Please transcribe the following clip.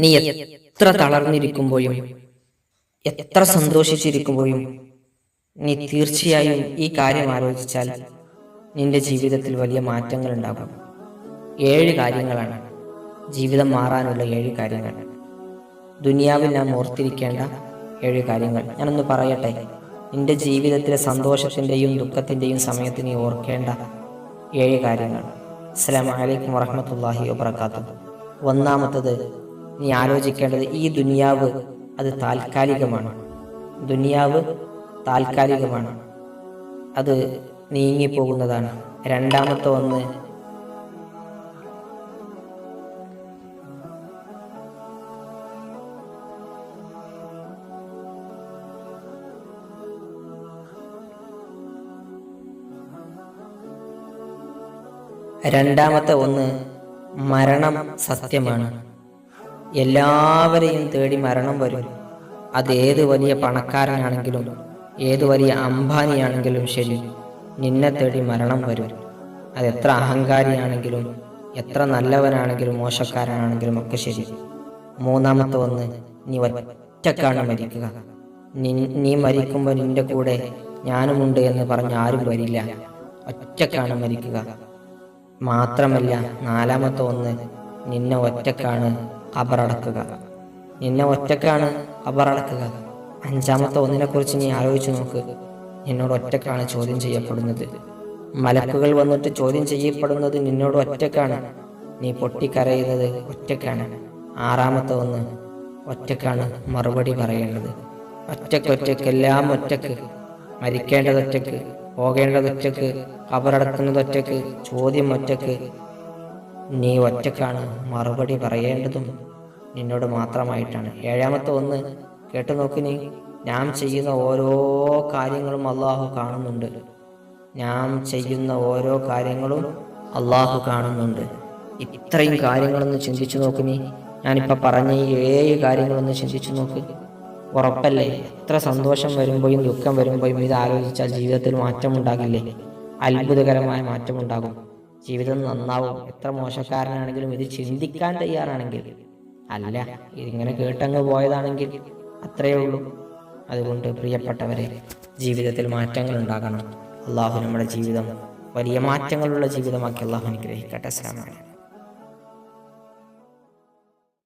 നീ എത്ര തളർന്നിരിക്കുമ്പോഴും എത്ര സന്തോഷിച്ചിരിക്കുമ്പോഴും നീ തീർച്ചയായും ഈ കാര്യം ആലോചിച്ചാൽ നിന്റെ ജീവിതത്തിൽ വലിയ മാറ്റങ്ങൾ ഉണ്ടാകും ഏഴ് കാര്യങ്ങളാണ്. ജീവിതം മാറാനുള്ള ഏഴ് കാര്യങ്ങൾ. ദുനിയാവിൽ നാം ഓർത്തിരിക്കേണ്ട ഏഴ് കാര്യങ്ങൾ. ഞാനൊന്ന് പറയട്ടെ. നിന്റെ ജീവിതത്തിലെ സന്തോഷത്തിന്റെയും ദുഃഖത്തിന്റെയും സമയത്ത് നീ ഓർക്കേണ്ട ഏഴ് കാര്യങ്ങൾ. അസ്സലാമലൈക്കും വറഹമത്തല്ലാഹി വാത്തു ഒന്നാമത്തത് നീ ആലോചിക്കേണ്ടത് ഈ ദുനിയാവ് അത് താൽക്കാലികമാണ്. ദുനിയാവ് താൽക്കാലികമാണ്. അത് നീങ്ങിപ്പോകുന്നതാണ്. രണ്ടാമത്തെ ഒന്ന്. രണ്ടാമത്തെ ഒന്ന് മരണം സത്യമാണ്. എല്ലാവരെയും തേടി മരണം വരും. അത് ഏത് വലിയ പണക്കാരനാണെങ്കിലും ഏത് വലിയ അംബാനിയാണെങ്കിലും ശരി നിന്നെ തേടി മരണം വരും. അത് എത്ര അഹങ്കാരിയാണെങ്കിലും എത്ര നല്ലവനാണെങ്കിലും മോശക്കാരനാണെങ്കിലും ഒക്കെ ശരി. മൂന്നാമത്തെ ഒന്ന് നീ ഒറ്റക്കാണ് മരിക്കുക. നി- മരിക്കുമ്പോൾ നിന്റെ കൂടെ ഞാനുമുണ്ട് എന്ന് പറഞ്ഞ് ആരും വരില്ല. ഒറ്റക്കാണ് മരിക്കുക. മാത്രമല്ല നാലാമത്തെ ഒന്ന് നിന്നെ ഒറ്റക്കാണ് ഖബറടക്കുക. നിന്നെ ഒറ്റക്കാണ് ഖബറടക്കുക. അഞ്ചാമത്തെ ഒന്നിനെ കുറിച്ച് നീ ആലോചിച്ചു നോക്ക്. നിന്നോട് ഒറ്റക്കാണ് ചോദ്യം ചെയ്യപ്പെടുന്നത്. മലക്കുകൾ വന്നിട്ട് ചോദ്യം ചെയ്യപ്പെടുന്നത് നിന്നോട് ഒറ്റക്കാണ്. നീ പൊട്ടിക്കരയുന്നത് ഒറ്റക്കാണ്. ആറാമത്തെ ഒന്ന് ഒറ്റക്കാണ് മറുപടി പറയേണ്ടത്. ഒറ്റയ്ക്ക് ഒറ്റയ്ക്ക്. എല്ലാം ഒറ്റയ്ക്ക് മരിക്കേണ്ടത് ഒറ്റയ്ക്ക് പോകേണ്ടത് ഒറ്റയ്ക്ക് കബറടക്കുന്നത് ഒറ്റയ്ക്ക് ചോദ്യം ഒറ്റയ്ക്ക്. നീ ഒറ്റക്കാണ് മറുപടി പറയേണ്ടതും നിന്നോട് മാത്രമായിട്ടാണ്. ഏഴാമത്തെ ഒന്ന് കേട്ടു നോക്കി നീ ഞാൻ ചെയ്യുന്ന ഓരോ കാര്യങ്ങളും അള്ളാഹു കാണുന്നുണ്ട്. ഞാൻ ചെയ്യുന്ന ഓരോ കാര്യങ്ങളും അള്ളാഹു കാണുന്നുണ്ട്. ഇത്രയും കാര്യങ്ങളൊന്ന് ചിന്തിച്ചു നോക്ക് നീ. ഞാനിപ്പോൾ പറഞ്ഞ ഈ ഏഴ് കാര്യങ്ങളൊന്ന് ചിന്തിച്ചു നോക്ക്. ഉറപ്പല്ലേ? എത്ര സന്തോഷം വരുമ്പോഴും ദുഃഖം വരുമ്പോഴും ഇത് ആലോചിച്ചാൽ ജീവിതത്തിൽ മാറ്റമുണ്ടാകില്ലേ? അത്ഭുതകരമായ മാറ്റമുണ്ടാകും. ജീവിതം നന്നാവും. എത്ര മോശക്കാരനാണെങ്കിലും ഇത് ചിന്തിക്കാൻ തയ്യാറാണെങ്കിൽ. അല്ല ഇതിങ്ങനെ കേട്ടങ്ങ് പോയതാണെങ്കിൽ അത്രയേ ഉള്ളൂ. അതുകൊണ്ട് പ്രിയപ്പെട്ടവരെ ജീവിതത്തിൽ മാറ്റങ്ങൾ ഉണ്ടാകണം. അള്ളാഹു നമ്മുടെ ജീവിതം വലിയ മാറ്റങ്ങളുള്ള ജീവിതമാക്കി അള്ളാഹു അനുഗ്രഹിക്കട്ടെ. അലൈക്കും.